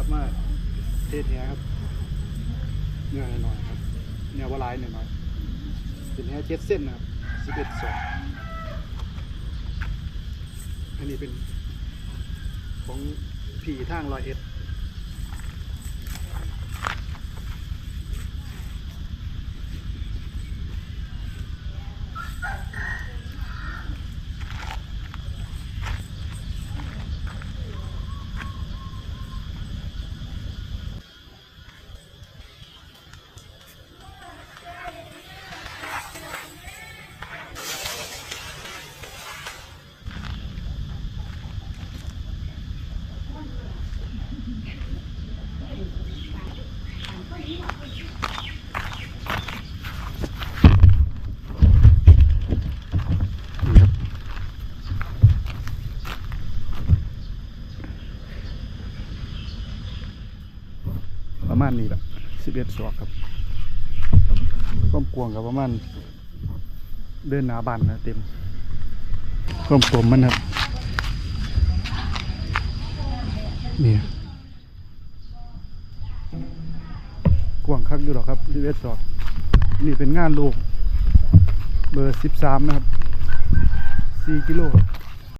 ครับมาเทศเนี้ยครับเนื้อหน่อยครับเนื้อวาลายหน่อยๆเป็นเนื้อเจ็ดเส้นนะครับสิบเอ็ดสองอันนี้เป็นของผีทางลอยเอ็ด ประมาณนี้แหละสิบเอ็ดศอกครับความกวงกับประมาณเดินหนาบันนะเต็มความกลมมันครับนี่กวงคักอยู่หรอกครับสิบเอ็ดศอกนี่เป็นงานลูก เบอร์สิบสามนะครับสี่กิโลครับ